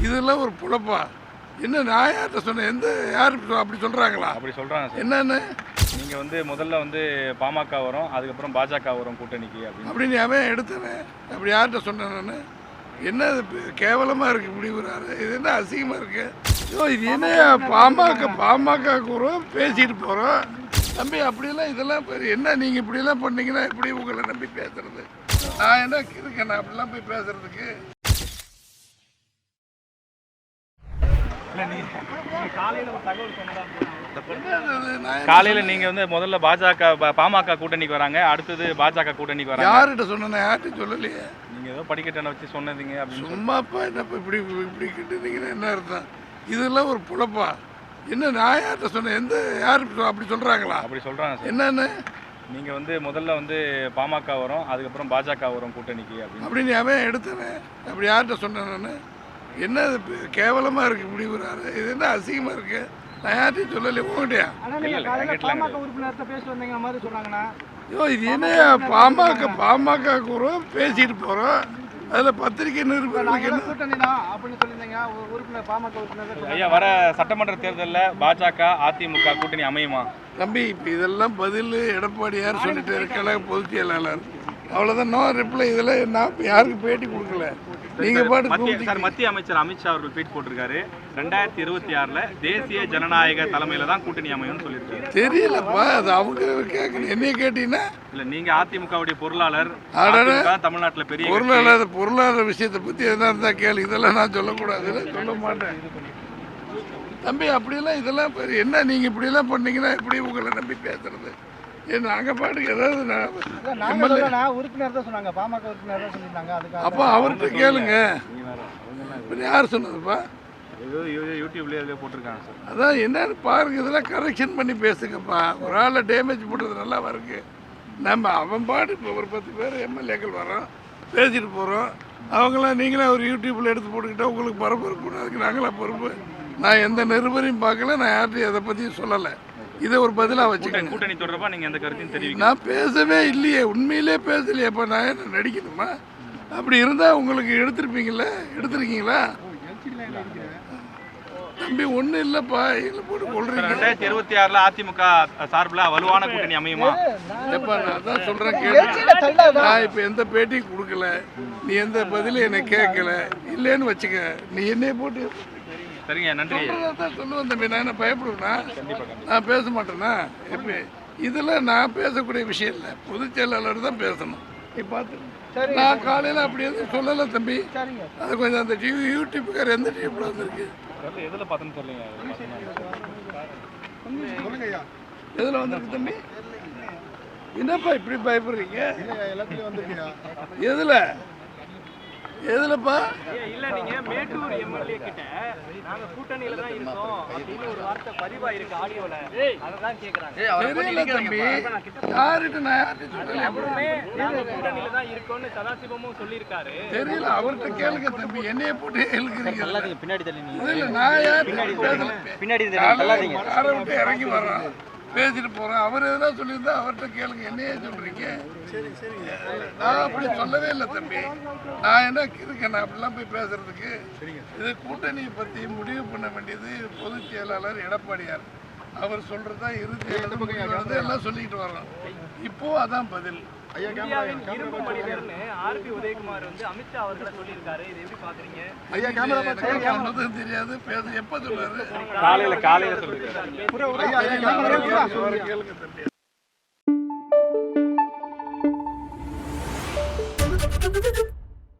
இதெல்லாம் ஒரு புழப்பா என்ன நான் யார்கிட்ட சொன்னேன் எந்த யார் அப்படி சொல்கிறாங்களா அப்படி சொல்றாங்க சார். என்னன்னு? நீங்க வந்து முதல்ல வந்து பாமக வரும் அதுக்கப்புறம் பாஜக வரும் கூட்டணிக்கு அப்படின்னு. அப்படின்னு அவன் எடுத்தவன். அப்படி யார்கிட்ட சொன்னேன் நான்? என்ன இது பே- கேவலமா இருக்கு இப்படி ஒரு ஆளு. இது என்ன அசிங்கமா இருக்கு? ஐயோ இது என்ன பாமக பாமக கூறும் பேசிட்டு போறோம். தம்பி அப்படியெல்லாம் இதெல்லாம் என்ன நீங்க இப்படியெல்லாம் பண்ணீங்கன்னா எப்படி உங்களை நம்பி பேசுறது? நான் என்ன இருக்கேன் நான் அப்படிலாம் போய் பேசுறதுக்கு? காலையில நீங்க வந்து முதல்ல பாஜக பாமக கூட்டணிக்கு வராங்க அடுத்தது பாஜக கூட்டணிக்கு வராங்க. யார்கிட்ட சொன்னேன் யார்கிட்ட சொல்லலையே. நீங்க ஏதோ படிக்கட்டை வச்சு சொன்னதீங்க அப்படின்னு சொல்லி- சும்மாப்பா என்னப்பா இப்படி இப்படி கிட்டுனீங்கன்னா என்ன அர்த்தம்? இதெல்லாம் ஒரு புழப்பா என்ன நான் யார்கிட்ட சொன்னேன்? எந்த யார் அப்படி சொல்கிறாங்களா அப்படி சொல்றாங்க என்னன்னு? நீங்க வந்து முதல்ல வந்து பாமக வரும் அதுக்கப்புறம் பாஜக வரும் கூட்டணிக்கு அப்படின்னு. அப்படின்னு அவன் எடுத்தவன். அப்படி யார்கிட்ட சொன்னேன் நான்? என்ன இது? பே- கேவலமா இருக்கு இப்படி ஒரு. இது என்ன அசிங்கமா இருக்கு? நான் யார்கிட்டயும் சொல்லலை சொன்னாங்கன்னா ஐயோ இது என்ன? பாமக பாமக கூறும் பேசிட்டு போகிறோம் அதில் பத்திரிக்கை நாங்க நிருபர்களுக்கு ஐயா வர சட்டமன்ற தேர்தலில் பாஜக அதிமுக கூட்டணி அமையுமா? தம்பி இப்போ இதெல்லாம் பதில் எடப்பாடியார் சொல்லிட்டு இருக்கல பொதுச் செயலாளர் அவ்வளோதான் நோ ரிப்ளை இதில் நான் இப்ப யாருக்கு பேட்டி கொடுக்கல? நீங்கள் பாட்டு சார் மத்திய அமைச்சர் அமித்ஷா அவர்கள் ட்வீட் போட்டிருக்காரு. ரெண்டாயிரத்தி இருபத்தி ஆறுல தேசிய ஜனநாயக தலைமையில தான் கூட்டணி அமையும்னு சொல்லியிருக்காரு. தெரியலப்பா அது அவங்க கேட்கணும். என்னைய கேட்டீங்கன்னா? இல்ல நீங்க அதிமுகவுடைய பொருளாளர் தமிழ்நாட்டுல பெரிய கட்சி. பொருளாதார விஷயத்தை பற்றி எதனா இருந்தால் கேளு. இதெல்லாம் நான் சொல்லக்கூடாது சொல்ல மாட்டேன். தம்பி அப்படியெல்லாம் இதெல்லாம் என்ன நீங்கள் இப்படியெல்லாம் பண்ணீங்கன்னா எப்படி உங்களை நம்பி பேசுறது? நாங்கள் பாட்டுக்கு ஏதாவது உறுப்பினர் தான் சொன்னாங்க. பாமக உறுப்பினர் தான் சொல்லியிருந்தாங்க. அப்போ அவர்கிட்ட கேளுங்க. யார் சொன்னதுப்பா? யூடியூப்லயே போட்டிருக்காங்க சார். அதான் என்னன்னு பாருங்க இதெல்லாம் கரெக்ஷன் பண்ணி பேசுங்கப்பா. ஒரு ஆளை டேமேஜ் பண்ணுறது நல்லா இருக்கு. நம்ம அவன் பாடு இப்போ ஒரு பத்து பேர் எம்எல்ஏக்கள் வரோம் பேசிட்டு போகிறோம் அவங்களாம் நீங்களே ஒரு யூடியூப்பில் எடுத்து போட்டுக்கிட்டா உங்களுக்கு பரப்பு இருக்கணும் அதுக்கு நாங்களாம் பொறுப்பு. நான் எந்த நிருபரையும் பார்க்கல நான் யார்ட்டையும் எதை பற்றியும் சொல்லலை. இதை ஒரு பதிலாக வச்சுக்கோங்க. கூட்டணி தொடர்பா நீங்க எந்த கருத்தையும் தெரிவிக்க நான் பேசவே இல்லையே. உண்மையிலே பேசலையேப்பா நான் என்ன நடிக்கணுமா? அப்படி இருந்தால் உங்களுக்கு எடுத்திருப்பீங்களா எடுத்திருக்கீங்களா? தம்பி ஒன்றும் இல்லைப்பா. இதில் போட்டு கொள்றீங்க ரெண்டாயிரத்தி இருபத்தி ஆறுல அதிமுக சார்பில் வலுவான கூட்டணி அமையுமா? எப்பா நான் அதான் சொல்கிறேன் பேச்சில கேட்டு தள்ளாத. நான் இப்போ எந்த பேட்டியும் கொடுக்கல. நீ எந்த பதிலும் என்னை கேட்கல. இல்லைன்னு வச்சுக்க. நீ என்னைய போட்டு சரிங்க நன்றி. தான் சொல்லுவேன் தம்பி. நான் என்ன பயப்படுவேனா? நான் பேச மாட்டேனா? எப்படி? இதில் நான் பேசக்கூடிய விஷயம் இல்லை. பொதுச் செயலாளர் தான் பேசணும். நீ பார்த்து சரி. நான் காலையில் அப்படி எதுவும் சொல்லலை தம்பி. சரிங்க. அது கொஞ்சம் அந்த டிவி யூடியூப்புக்கார் எந்த டிவியில் வந்திருக்கு? எதுல பார்த்தோன்னு சொல்லுங்க சொல்லுங்க ஐயா எதில் வந்திருக்கு தம்பி? என்னப்பா இப்படி பயப்படுறீங்க? எதில்? எதுலப்பா? இல்ல நீங்க மேட்டூர் எம்எல்ஏ கிட்ட நாங்க கூட்டணியில தான் இருக்கோம் அப்படின்னு ஒரு வார்த்தை பதிவாயிருக்கு ஆடியோல. அததான் கேக்குறாங்க. தெரியல தம்பி. யார்கிட்ட நான் யார்கிட்ட சொல்லல அவருமே நாங்க கூட்டணியில தான் இருக்கோம்னு சதாசிவமும் சொல்லியிருக்காரு. தெரியல அவர்கிட்ட கேளுங்க தம்பி. என்னைய போட்டு இழுக்கிறீங்க பின்னாடி தள்ளி நீங்க. இல்ல நான் யார். பின்னாடி காரை விட்டு இறங்கி வர்றோம் பேசிட்டு போறோம் அவர் எதனா சொல்லியிருந்தா அவர்கிட்ட கேளுங்க. என்னையே சொல்றீங்க? நான் அப்படி சொல்லவே இல்லை தம்பி. நான் என்ன இருக்கேன்? நான் அப்படிலாம் போய் பேசுறதுக்கு. இது கூட்டணியை பத்தி முடிவு பண்ண வேண்டியது பொதுச் செயலாளர் எடப்பாடியார். அவர் சொல்றதா இறுதி எழுதுறது எல்லாம் சொல்லிக்கிட்டு வர்றோம் இப்போ அதான் பதில். இந்தியாவின் இரும்பு மனிதர்னு ஆர்பி உதயகுமார் வந்து